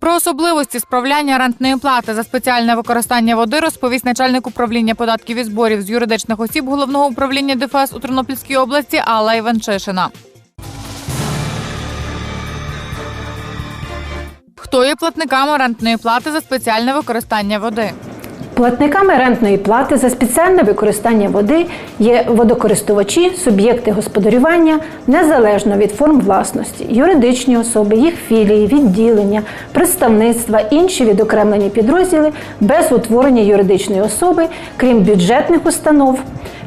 Про особливості справляння рентної плати за спеціальне використання води розповість начальник управління податків і зборів з юридичних осіб головного управління ДФС у Тернопільській області Алла Іванчишина. Хто є платниками рентної плати за спеціальне використання води? Платниками рентної плати за спеціальне використання води є водокористувачі, суб'єкти господарювання незалежно від форм власності, юридичні особи, їх філії, відділення, представництва, інші відокремлені підрозділи без утворення юридичної особи, крім бюджетних установ.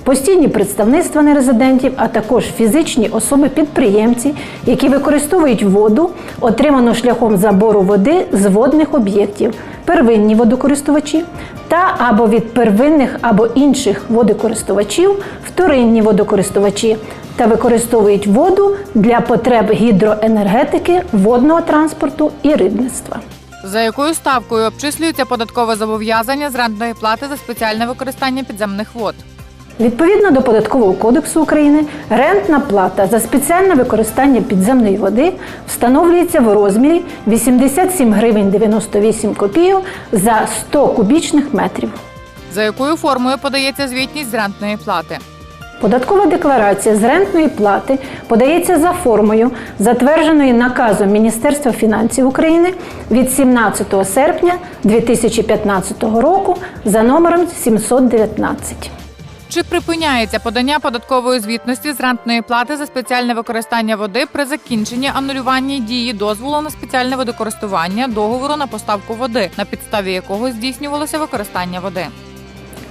Постійні представництва нерезидентів, а також фізичні особи-підприємці, які використовують воду, отриману шляхом забору води з водних об'єктів, первинні водокористувачі та або від первинних або інших водокористувачів вторинні водокористувачі та використовують воду для потреб гідроенергетики, водного транспорту і рибництва. За якою ставкою обчислюється податкове зобов'язання з рентної плати за спеціальне використання підземних вод? Відповідно до Податкового кодексу України, рентна плата за спеціальне використання підземної води встановлюється в розмірі 87 гривень 98 копійок за 100 кубічних метрів. За якою формою подається звітність з рентної плати? Податкова декларація з рентної плати подається за формою, затвердженою наказом Міністерства фінансів України від 17 серпня 2015 року за номером 719. Чи припиняється подання податкової звітності з рентної плати за спеціальне використання води при закінченні анулювання дії дозволу на спеціальне водокористування договору на поставку води, на підставі якого здійснювалося використання води?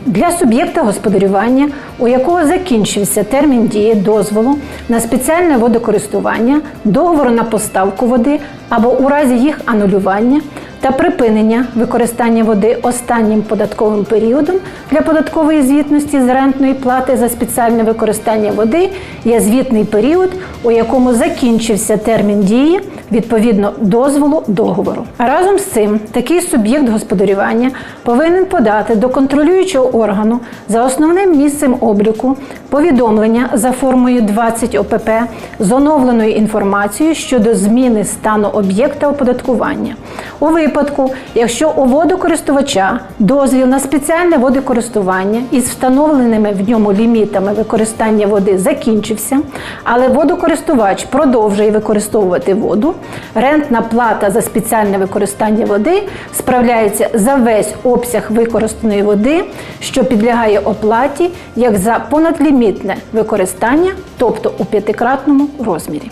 Для суб'єкта господарювання, у якого закінчився термін дії дозволу на спеціальне водокористування, договору на поставку води або у разі їх анулювання та припинення використання води останнім податковим періодом для податкової звітності з рентної плати за спеціальне використання води є звітний період, у якому закінчився термін дії відповідно дозволу договору. Разом з цим такий суб'єкт господарювання повинен подати до контролюючого органу за основним місцем обліку повідомлення за формою 20 ОПП з оновленою інформацією щодо зміни стану об'єкта оподаткування. У випадку, якщо у водокористувача дозвіл на спеціальне водокористування із встановленими в ньому лімітами використання води закінчився, але водокористувач продовжує використовувати воду, рентна плата за спеціальне використання води справляється за весь обсяг використаної води, що підлягає оплаті як за понадлімітне використання, тобто у п'ятикратному розмірі.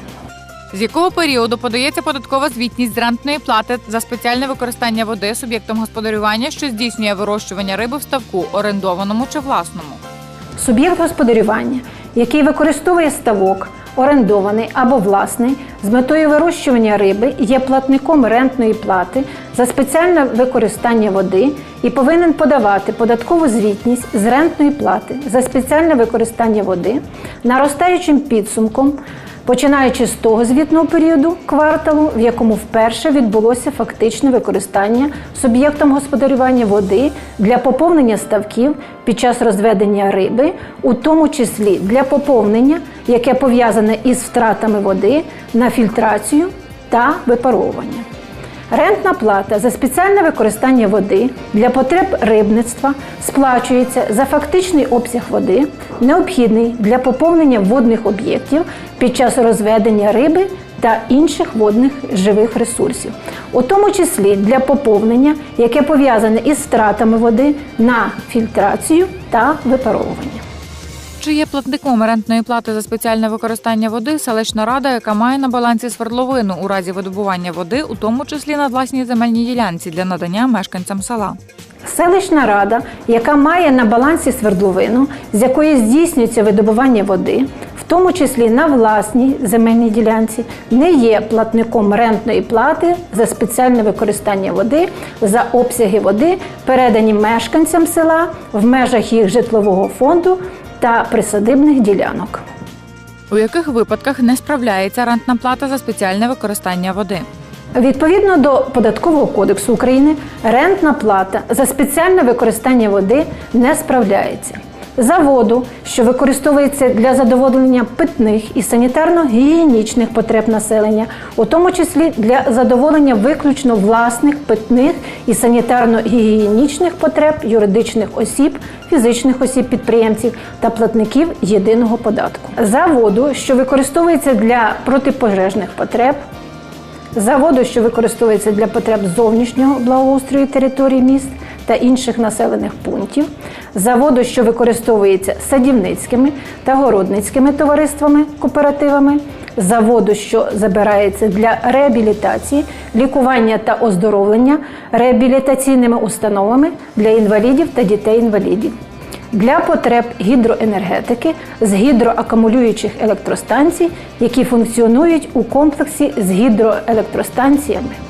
З якого періоду подається податкова звітність з рентної плати за спеціальне використання води суб'єктом господарювання, що здійснює вирощування риби в ставку, орендованому чи власному? Суб'єкт господарювання, який використовує ставок, орендований або власний, з метою вирощування риби є платником рентної плати за спеціальне використання води і повинен подавати податкову звітність з рентної плати за спеціальне використання води наростаючим підсумком. Починаючи з того звітного періоду кварталу, в якому вперше відбулося фактичне використання суб'єктом господарювання води для поповнення ставків під час розведення риби, у тому числі для поповнення, яке пов'язане із втратами води на фільтрацію та випаровування. Рентна плата за спеціальне використання води для потреб рибництва сплачується за фактичний обсяг води, необхідний для поповнення водних об'єктів під час розведення риби та інших водних живих ресурсів, у тому числі для поповнення, яке пов'язане із втратами води на фільтрацію та випаровування. Чи є платником рентної плати за спеціальне використання води селищна рада, яка має на балансі свердловину у разі видобування води, у тому числі на власній земельній ділянці для надання мешканцям села? Селищна рада, яка має на балансі свердловину, з якої здійснюється видобування води, в тому числі на власній земельній ділянці, не є платником рентної плати за спеціальне використання води за обсяги води, передані мешканцям села в межах їх житлового фонду та присадибних ділянок. У яких випадках не справляється рентна плата за спеціальне використання води? Відповідно до Податкового кодексу України, рентна плата за спеціальне використання води не справляється. За воду, що використовується для задоволення питних і санітарно-гігієнічних потреб населення, у тому числі для задоволення виключно власних питних і санітарно-гігієнічних потреб юридичних осіб, фізичних осіб підприємців та платників єдиного податку, за воду, що використовується для протипожежних потреб, за воду, що використовується для потреб зовнішнього благоустрою території міст та інших населених пунктів, за воду, що використовується садівницькими та городницькими товариствами, кооперативами, за воду, що забирається для реабілітації, лікування та оздоровлення реабілітаційними установами для інвалідів та дітей-інвалідів для потреб гідроенергетики з гідроакумулюючих електростанцій, які функціонують у комплексі з гідроелектростанціями.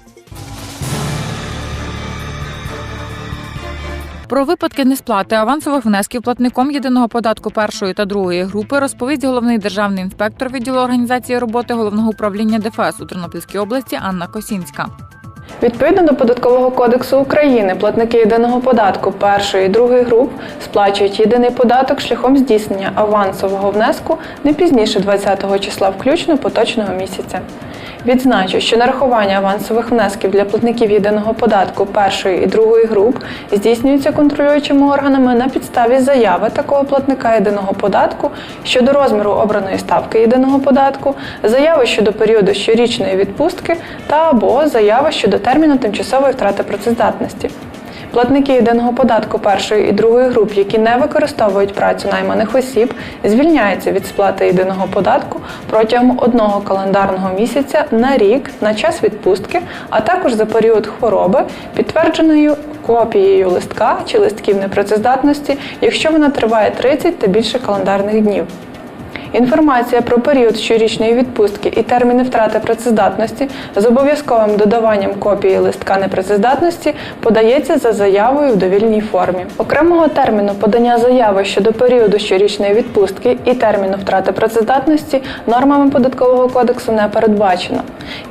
Про випадки несплати авансових внесків платником єдиного податку першої та другої групи розповість головний державний інспектор відділу організації роботи головного управління ДФС у Тернопільській області Анна Косінська. Відповідно до податкового кодексу України, платники єдиного податку першої і другої груп сплачують єдиний податок шляхом здійснення авансового внеску не пізніше 20-го числа включно поточного місяця. Відзначу, що нарахування авансових внесків для платників єдиного податку першої і другої груп здійснюється контролюючими органами на підставі заяви такого платника єдиного податку щодо розміру обраної ставки єдиного податку, заяви щодо періоду щорічної відпустки та або заяви щодо терміну тимчасової втрати працездатності. Платники єдиного податку першої і другої груп, які не використовують працю найманих осіб, звільняються від сплати єдиного податку протягом одного календарного місяця на рік на час відпустки, а також за період хвороби, підтвердженою копією листка чи листків непрацездатності, якщо вона триває 30 та більше календарних днів. Інформація про період щорічної відпустки і терміни втрати працездатності з обов'язковим додаванням копії листка непрацездатності подається за заявою в довільній формі. Окремого терміну подання заяви щодо періоду щорічної відпустки і терміну втрати працездатності нормами податкового кодексу не передбачено.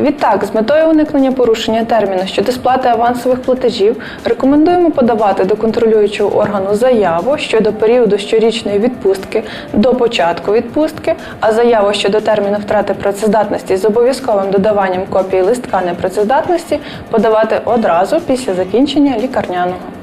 Відтак, з метою уникнення порушення терміну щодо сплати авансових платежів, рекомендуємо подавати до контролюючого органу заяву щодо періоду щорічної відпустки до початку відпустки, а заяву щодо терміну втрати працездатності з обов'язковим додаванням копії листка непрацездатності подавати одразу після закінчення лікарняного.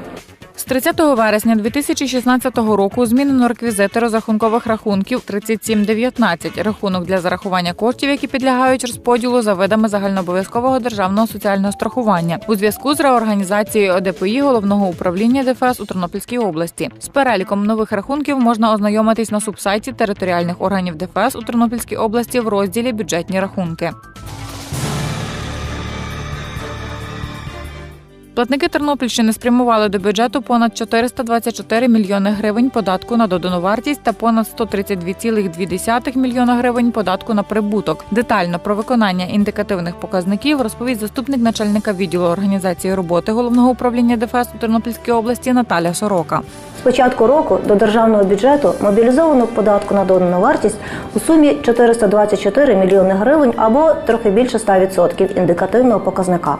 З 30 вересня 2016 року змінено реквізити розрахункових рахунків 3719 – рахунок для зарахування коштів, які підлягають розподілу за видами загальнообов'язкового державного соціального страхування у зв'язку з реорганізацією ОДПІ головного управління ДФС у Тернопільській області. З переліком нових рахунків можна ознайомитись на субсайті територіальних органів ДФС у Тернопільській області в розділі Бюджетні рахунки. Платники Тернопільщини спрямували до бюджету понад 424 мільйони гривень податку на додану вартість та понад 132,2 мільйона гривень податку на прибуток. Детально про виконання індикативних показників розповість заступник начальника відділу організації роботи головного управління ДФС у Тернопільській області Наталя Сорока. З початку року до державного бюджету мобілізовано податку на додану вартість у сумі 424 мільйони гривень або трохи більше 100% індикативного показника.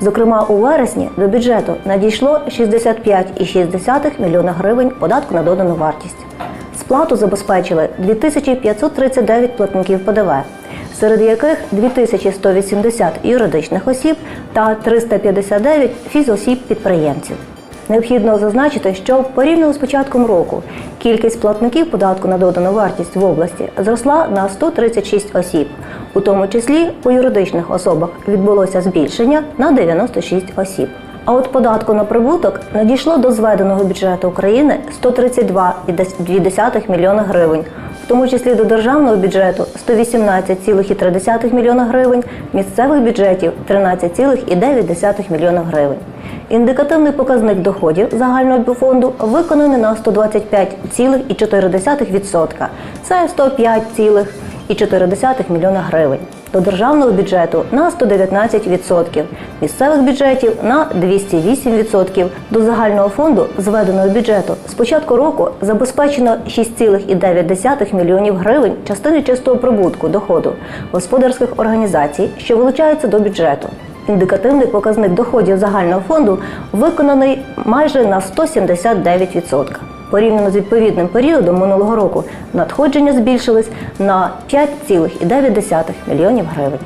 Зокрема, у вересні до бюджету надійшло 65,6 мільйона гривень податку на додану вартість. Сплату забезпечили 2539 платників ПДВ, серед яких 2180 юридичних осіб та 359 фізосіб-підприємців. Необхідно зазначити, що порівняно з початком року кількість платників податку на додану вартість в області зросла на 136 осіб. У тому числі у юридичних особах відбулося збільшення на 96 осіб. А от податку на прибуток надійшло до зведеного бюджету України 132,2 мільйона гривень, в тому числі до державного бюджету 118,3 мільйона гривень, місцевих бюджетів 13,9 мільйона гривень. Індикативний показник доходів загального фонду виконаний на 125,4%. Це 105,4 мільйона гривень. до державного бюджету на 119%, місцевих бюджетів на 208%. До загального фонду зведеного бюджету з початку року забезпечено 6,9 мільйонів гривень частини чистого прибутку доходу господарських організацій, що вилучаються до бюджету. Індикативний показник доходів загального фонду виконаний майже на 179%. Порівняно з відповідним періодом минулого року надходження збільшились на 5,9 мільйонів гривень.